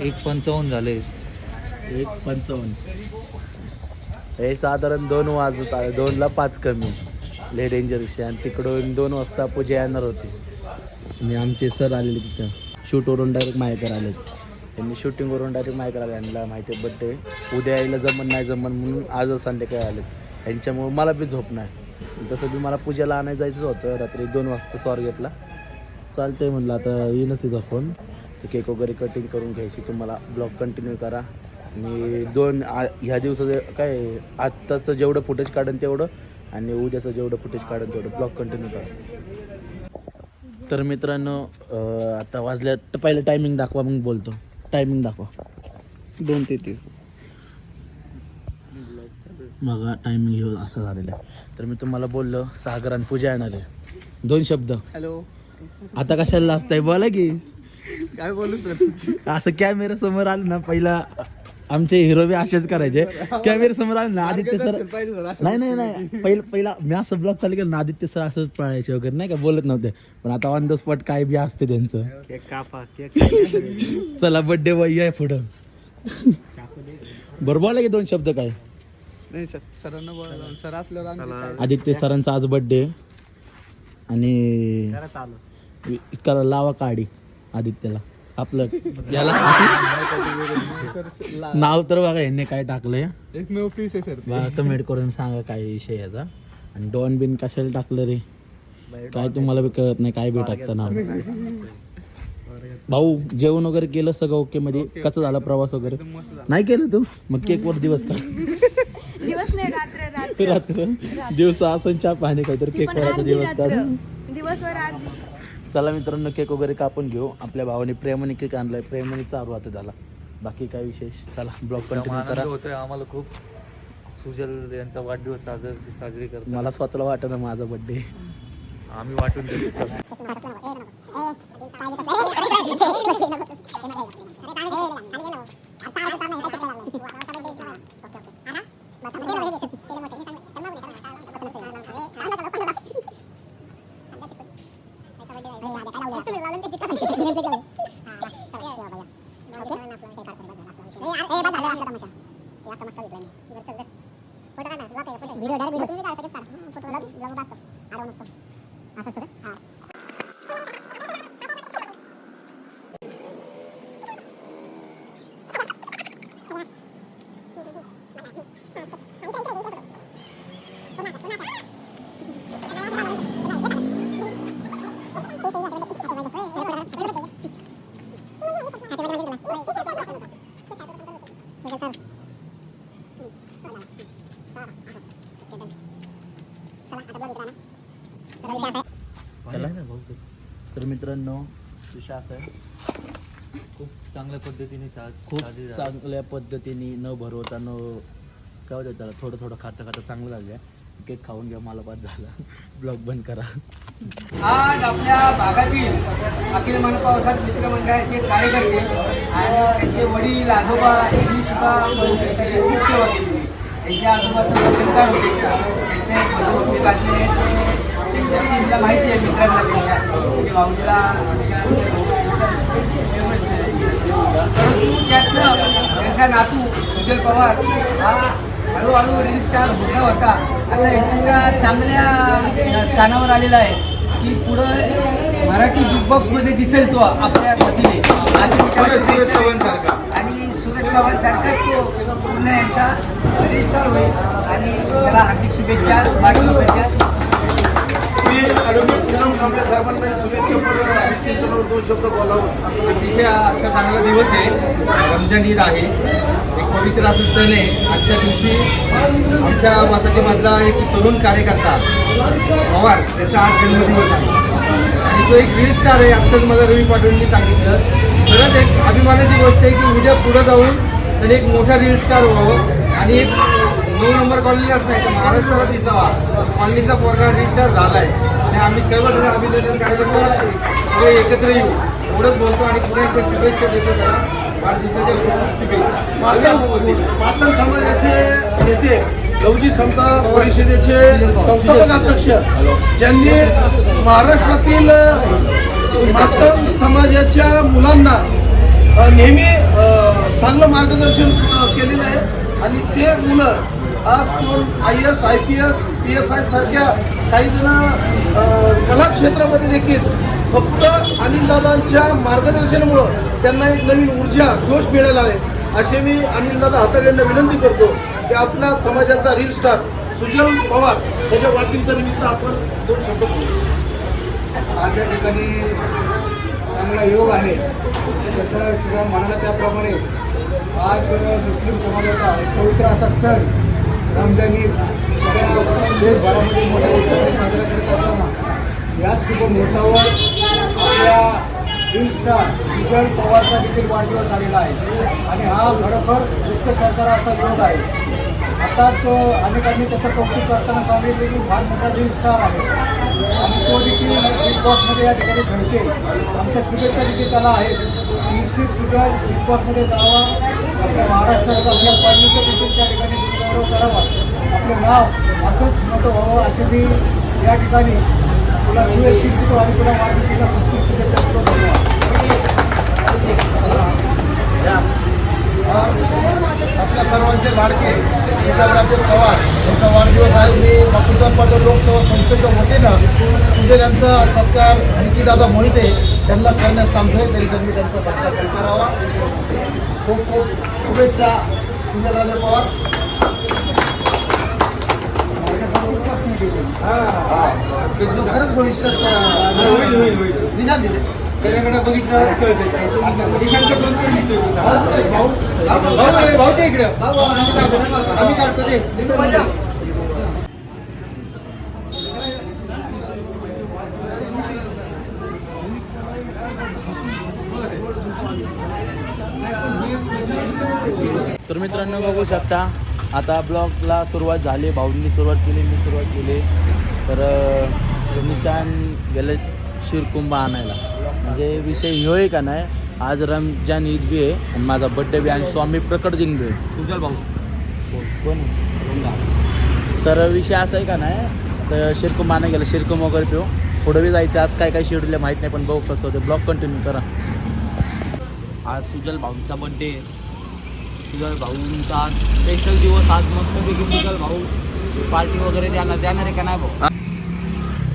एक पंचावन्न झाले. एक पंचावन्न. हे साधारण दोन वाजत आहे दोनला पाच कमी. ले डेंजर विषय. आणि तिकडून दोन वाजता पूजा येणार होती. आणि आमचे सर आलेले तिथं. शूटवरून डायरेक्ट मायकर आले त्यांनी शूटिंगवरून डायरेक्ट मायकर आले यांना माहिती आहे बड्डे उद्या यायला जमन नाही जमन म्हणून आजच संध्याकाळी आले त्यांच्यामुळे मला बी झोप नाही. तसं बी मला पूजेला आणायला जायचं होतं. रात्री दोन वाजता स्वारगेटला चालतंय म्हणलं आता येईनच तिचा फोन तर केक वगैरे कटिंग करून घ्यायची. तुम्हाला ब्लॉग कंटिन्यू करा. आणि दोन आ ह्या दिवसाचं काय आत्ताचं जेवढं फुटेज काढन तेवढं आणि उद्याचं जेवढं फुटेज काढन तेवढं ब्लॉग कंटिन्यू करा. तर मित्रांनो आता वाजल्या तर पहिलं टायमिंग दाखवा मग बोलतो. टायमिंग दाखवा. दोन ते तीस. बघा टायमिंग घेऊन असं झालेलं आहे. तर मी तुम्हाला बोललो सागर आणि पूजा येणार आहे. दोन शब्द. हॅलो आता कशाला लाजताय? बोला की. काय बोलू सर? असं कॅमेरा समोर आलं ना पहिला आमचे हिरो बी असेच करायचे. कॅमेरा समोर आले ना आदित्य सर नाही नाही नाही. पहिला पहिला मी असं ब्लॉग चालू केलं ना आदित्य सर असंच पळायचे वगैरे नाही का? बोलत नव्हते. पण आता ऑन द स्पॉट काय बी असते त्यांचं. चला बर्थडे वय आहे पुढं. बरं बोला की दोन शब्द काय? नाही सर सरांना बोला सर असल्यावर आदित्य सरांचा आज बर्थडे आणि लावा काढी आदित्यला. आपलं याला नाव तर बघा यांनी काय टाकलंय? एक मेव पीस आहे सर बघा कमेंट करून सांगा काय विषय याचा. आणि डॉन बिन कशाला टाकलं रे? काय तुम्हाला बी कळत नाही काय बी टाकतं नाव. भाऊ जेवण वगैरे केलं सगळं ओके मध्ये? कसं झालं प्रवास वगैरे? नाही केलं तू? मग केक वर दिवस का? दिवस नाही रात्र रात्र. रात्र. दिवसा असं चहा पाणी काहीतरी केक वर दिवस का? दिवसभर आज चला मित्रांनो केक वगैरे कापून घेऊ. आपल्या भावाने प्रेमाने केक आणलाय. प्रेमाने चालू आता झाला. बाकी काय विशेष? चला ब्लॉग कंटिन्यू करा. होतोय आम्हाला खूप. सुजल यांचा वाढदिवस साजर साजरी करतो मला स्वतःला वाटत ना माझा बर्थडे आम्ही वाटून देतो आहे. खूप चांगल्या पद्धतीने खूप. चांगल्या पद्धतीने न भरवता न काय होतं त्याला थोडं थोडं खातं खातं चांगलं झालं केक खाऊन घ्या मला बाद झाला. ब्लॉग बंद करा. आज आपल्या भागातील अखिल मनपावसात मित्रमंडळाचे कार्यकर्ते आणि त्यांचे वडील आजोबा यांनी सुद्धा खूप सेवा केली त्यांच्या आजोबाचं वचनकार होते? त्यांचे एक त्यांच्या माहिती आहे मित्रांना त्यांच्या. म्हणजे भाऊजीला आमच्या famous आहे. परंतु त्यातनं त्यांचा नातू सुजल पवार हा हळूहळू रील स्टार होता होता. आता इतका चांगल्या स्थानावर आलेला आहे की पुढं मराठी बिग बॉक्समध्ये दिसेल तो आपल्या देतो. आणि सुरेश चव्हाण सारखाच तो पूर्ण एकदा रील स्टार होईल आणि त्याला हार्दिक शुभेच्छा वाढदिवसाच्या. म्हणजे मी ॲडव्होकेट साहेबांना शुभेच्छा दोन शब्द बोलावं. असं अतिशय आजचा चांगला दिवस आहे. रमजान ईद आहे. एक पवित्र असं सण आहे. आजच्या दिवशी आमच्या वसाहतीमधला एक तरुण कार्यकर्ता पवार त्याचा आज जन्मदिवस आहे. आणि तो एक रील स्टार आहे. आत्ताच मला रवी पाटोळेंनी सांगितलं. खरंच एक अभिमानाची गोष्ट आहे की उद्या पुढं जाऊन त्याने एक मोठा रील स्टार व्हावं आणि एक नऊ नंबर कॉलनीलाच नाही तर महाराष्ट्राला दिसावा. कॉलनीतला पोरगा रील स्टार झाला आहे आणि आम्ही सर्व त्याचा अभिनंदन कार्यक्रम सगळे एकत्र येऊ. एवढंच बोलतो आणि पुन्हा एकदा शुभेच्छा देतो त्याला. वाढदिवसाच्या खूप शुभेच्छा. मातन समाजाचे नेते लवजी संत परिषदेचे संस्थापक अध्यक्ष ज्यांनी महाराष्ट्रातील मातन समाजाच्या मुलांना नेहमी चांगलं मार्गदर्शन केलेलं आहे. आणि ते मुलं आज कोण I S I P S P S I सारख्या काही जण कला क्षेत्रामध्ये देखील फक्त अनिलदादांच्या मार्गदर्शनामुळं त्यांना एक नवीन ऊर्जा जोश मिळाला आहे. असे मी अनिलदादा हाताळ यांना विनंती करतो की आपला समाजाचा रील स्टार सुजल पवार त्याच्या वाढदिवसानिमित्त आपण दोन शब्द बोलू. आज या ठिकाणी चांगला योग आहे. जसं शिवाय म्हणाला त्याप्रमाणे आज मुस्लिम समाजाचा पवित्र असा सण रमजान ईद देशभरामध्ये मोठ्या उत्सवाने साजरा करत असताना याच शुभ मुहूर्तावर आपल्या रील स्टार विजय पवारचा देखील वाढदिवस आलेला आहे. आणि हा खरोखर मुक्त सरकार असा विरोध आहे. आताच अनेकांनी त्याचं कौतुक करताना सांगितले की फार मोठा स्टार आहे. आणि तो देखील बिग बॉसमध्ये या ठिकाणी खेळते आमच्या शुभेच्छा देखील त्याला आहेत. निश्चित सुद्धा बिग बॉसमध्ये जावा. आपल्या महाराष्ट्राचा आपल्या पाणीचं देखील त्या ठिकाणी गौरव करावा. आपलं नाव असंच मोठं व्हावं असे मी या ठिकाणी तुला शुभेच्छा देतो आणि तुला वाढदिवसाच्या खूप खूप शुभेच्छा देतो आपल्या सर्वांचे लाडके सुजयराजे पवार यांचा वाढदिवस आहे मी बापूसाहेब पाटील लोकसभा संस्थेच्या वतीनं सुजय यांचा सत्कार निकीदादा मोहिते त्यांना करण्यास सांगतोय. तरी त्यांनी त्यांचा सत्कार स्वीकारावा. खूप खूप शुभेच्छा सुजयराजे पवार. खरंच भविष्यात निशान दिले त्याच्याकडे बघितलं भाऊ भाऊ ते इकडे आम्ही काढतो ते तर मित्रांनो बघू शकता आता ब्लॉगला सुरुवात झाली भाऊंनी सुरुवात केली मी सुरुवात केली. तर निशान गेले शिरकुंभ आणायला. म्हणजे विषय ह्यो आहे का नाही आज रमजान ईद बी आहे आणि माझा बड्डे बी आणि स्वामी प्रकट दिन बी आहे. सुजल भाऊ. कोण? तर विषय असा आहे का नाही तर शिरकुंभ आणायला गेलं शिरकुंभ वगैरे पिऊ. पुढं बी जायचं आज काय काय शेड्यूल आहे माहीत नाही पण बघू कसं होतं ब्लॉग कंटिन्यू करा. आज सुजल भाऊंचा बड्डे सुजल भाऊंचा आज स्पेशल दिवस आज मस्तपैकी सुजल भाऊ पार्टी वगैरे देणार देणार आहे का नाही भाऊ?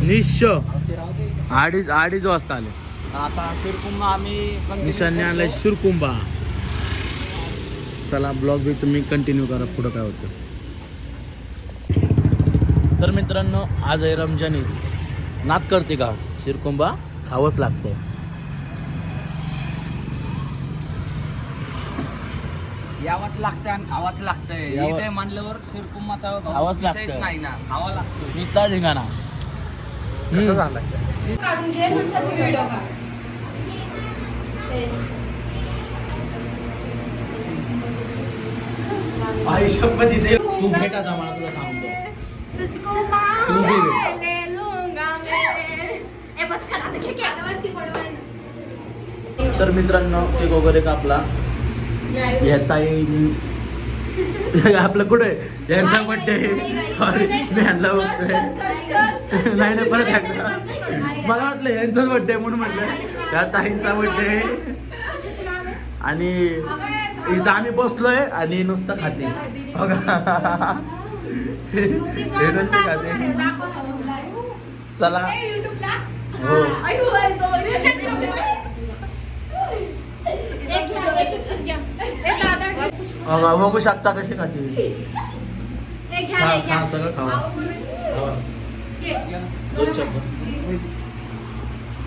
निश्चय अडीच अडीच वाजता आले. आता शिरकुंभ आम्ही निशाने आणलाय शिरकुंभा. चला ब्लॉग बी तुम्ही कंटिन्यू करा पुढं काय होतं. तर मित्रांनो आज आहे रमजान ईद. नात करते का? शिरकुंबा खावंच लागतंय. यावाच लागतंय आणि खावाच लागतंय. यावं- इथे म्हणल्यावर शिरकुंभाचा खावाच विषयच लागतंय. नाही ना. खावा लागतोय. नुसता धिंगाणा हम्म. काढून घे नंतर व्हिडिओ काढ आई शपथ इथे. तू भेट आता मला तुला सांगतो तुझको तू भी दे. मांगे ले लूंगा मैं. ए बस कर आता घे आता बस की पडवण तर मित्रांनो केक वगैरे कापला. येता येईल आपलं कुठे? यांचा बड्डे सॉरी मी यांना बघतोय नाही नाही परत. मला वाटलं यांचाच बड्डे म्हणून म्हटलं या ताईंचा बड्डे आणि इथं आम्ही बसलोय आणि नुसतं खाते. बघा. हे नुसतं खाते. चला. हो. बघा, बघू शकता कशी खाते. खा खा सगळं खावा.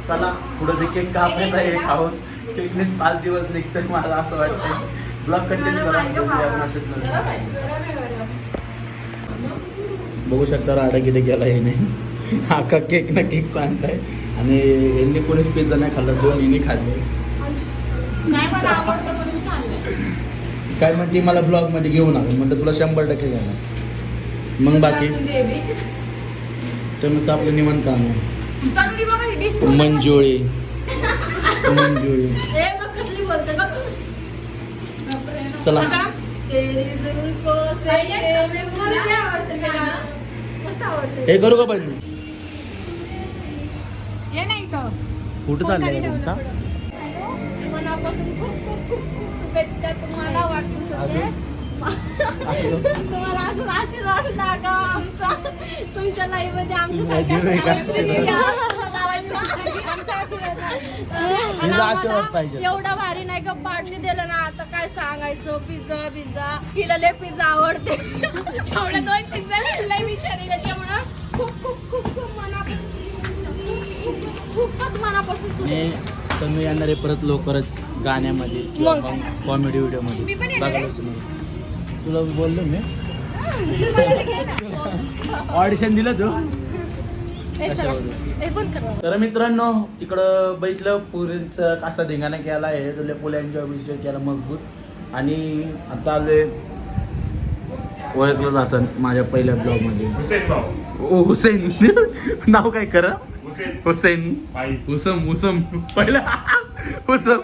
चला पुढे ते केक कापायचा आहे खाऊन. केकनेच पाच दिवस निघतोय मला असं वाटतं ब्लॉग कंटिन्यू करा बघू शकता राडा किती गेला हे नाही अख्खा केक ना केक सांगताय. आणि यांनी कोणीच पिझ्झा नाही खाल्ला दोन यांनी खाल्ले. काय म्हणते मला ब्लॉगमध्ये घेऊन आलो. म्हणलं तुला शंभर टक्के घेणार. मग बाकी? तर मग आपलं निवंत ही मंजुळी. मंजुळी. बघ बापरे. चला. हे करू का पण ये नाही इथं. कुठं चाललंय तुमचा मनापासून खूप खूप खूप खूप शुभेच्छा तुम्हाला वाढदिवसाचे तुम्हाला असं आशीर्वाद लागा आमचा. तुमच्या लाईव्हमध्ये आमच्यासारख्या. एवढा भारी नाही का पार्टी दिलं ना आता काय सांगायचं? Pizza pizza. हिला लय पिझ्झा आवडते. एवढ्या दोन पिझ्झा लय विचारले त्याच्यामुळं खूप खूप खूप खूप मनापासून खूप- खूपच मनापासून शुभेच्छा. तर मी येणार आहे परत लवकरच गाण्यामध्ये किंवा मग. कॉमेडी मी व्हिडिओमध्ये पण येणार आहे. बघायला समोर तुला बोललो मी? ऑडिशन दिलं तू? चला. पण करा. तर मित्रांनो तिकडं बघितलं पुरींचा कसा धिंगाणा केला आहे. तुला फुल एन्जॉय बिन्जॉय केला मजबूत. आणि आता आलोय ओळखलं जातं माझ्या पहिल्या ब्लॉगमध्ये. हुसेन भाऊ. ओ हुसेन. नाव काय कर हुसेन. हुसेन. आई हुसम हुसम. पहिला. मध्ये.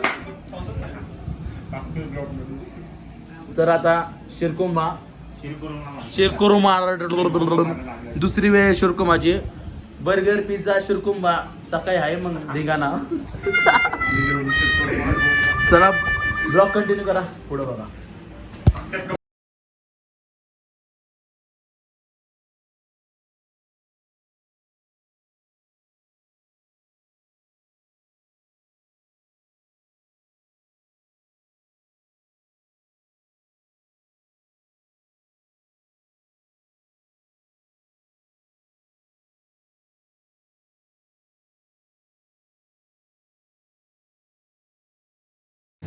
तर आता शिरकुंबा. शिरकुर्मा शिरकुरुमा दुसरी वेळ शिरकुमाची बर्गर पिझ्झा शिरकुंबा. सकाळी आहे मग धिंगाणा. चला ब्लॉग कंटिन्यू करा. पुढे बघा.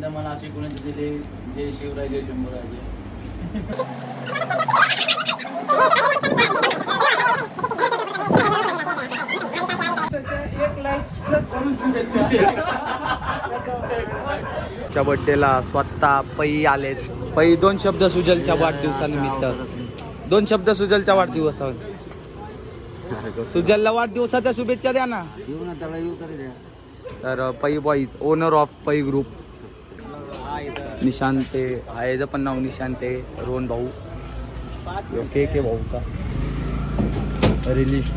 मला असे कोणाचे दिले जय शिवराय जय शंभूराजे च्या बड्डेला स्वतः पै आलेच. पै दोन शब्द सुजलच्या वाढदिवसानिमित्त. दोन शब्द सुजलच्या वाढदिवसावर. सुजलला वाढदिवसाच्या शुभेच्छा द्या ना. तर Pai boys owner of Pai group निशांते आहे पण नाव निशांते रोहन भाऊ. के के भाऊचा. रिलीज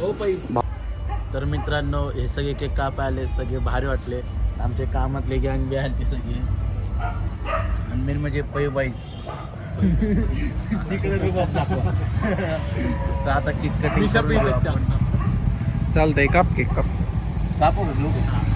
हो तर मित्रांनो हे सगळे केक कापाय आले सगळे भारी वाटले. आमचे कामातले गँग बी आले ते सगळे. आणि मेन म्हणजे पै बाईच तिकडे तर आता केक कटिंग चालतंय काप केक काप. कापू का?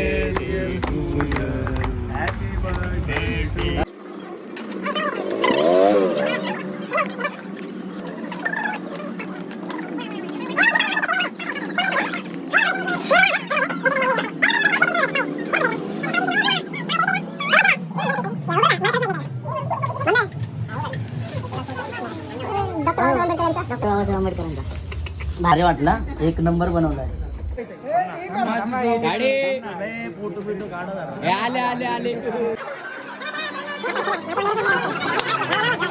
भारी वाटला. एक नंबर बनवलाय. आले आले आले.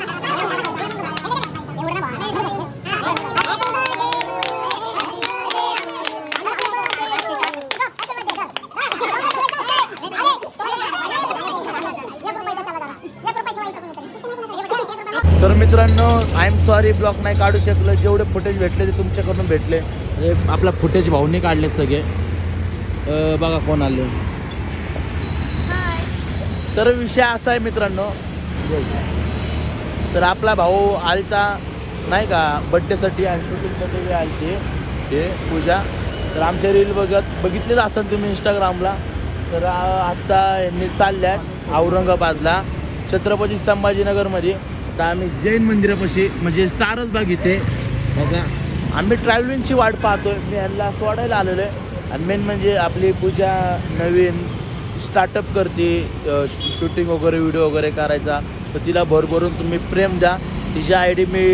मित्रांनो आय एम सॉरी ब्लॉक नाही काढू शकलो. जेवढे फुटेज भेटले ते तुमच्याकडून भेटले. आपला फुटेज भाऊने काढले सगळे. बघा कोण आले. तर विषय असा आहे मित्रांनो. तर आपला भाऊ आलता नाही का बड्डेसाठी आणि शूटिंगसाठी बी आलते. ते पूजा. तर आमच्या रील बघत बघितलेच असाल तुम्ही इंस्टाग्रामला तर आत्ता यांनी चालल्यात औरंगाबादला छत्रपती संभाजीनगरमध्ये. आता आम्ही जैन मंदिरापाशी म्हणजे सारसबाग इथे. बघा आम्ही ट्रॅव्हलिंगची वाट पाहतोय. मी यांना सोडायला आलेलो आहे. आणि मेन म्हणजे आपली पूजा नवीन स्टार्टअप करते शूटिंग वगैरे व्हिडिओ वगैरे करायचा. तर तिला भरभरून तुम्ही प्रेम द्या. तिची आय डी मी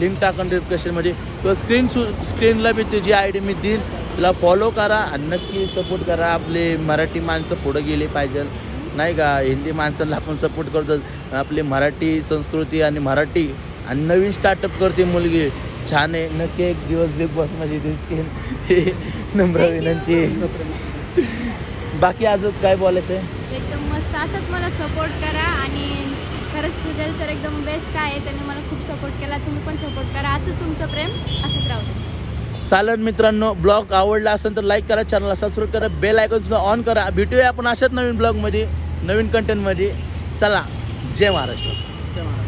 लिंक टाकून डिस्क्रिप्शनमध्ये किंवा स्क्रीन सु स्क्रीनला मी तिची आय डी मी देईन तिला फॉलो करा आणि नक्की सपोर्ट करा. आपले मराठी माणसं पुढं गेली पाहिजे नाही का? हिंदी माणसांना आपण सपोर्ट करतो. आपली मराठी संस्कृती आणि मराठी आणि नवीन स्टार्टअप करते मुलगी. छान आहे. नक्की एक दिवस बिग बॉसमध्ये दिसतील. हे नम्र विनंती. बाकी अजून काय बोलायचं एकदम मस्त. असंच मला सपोर्ट करा आणि खरंच सुजल सर एकदम बेस्ट आहे. त्यांनी मला खूप सपोर्ट केला. तुम्ही पण सपोर्ट करा. असंच तुमचं प्रेम असंच राहू चालन मित्रांनो ब्लॉग आवडला असेल तर लाईक करा चॅनलला सबस्क्राईब करा बेल आयकॉन सुद्धा ऑन करा. भेटूया आपण अशाच नवीन ब्लॉगमध्ये नवीन कंटेंटमध्ये चला. जय महाराष्ट्र. जय महाराष्ट्र.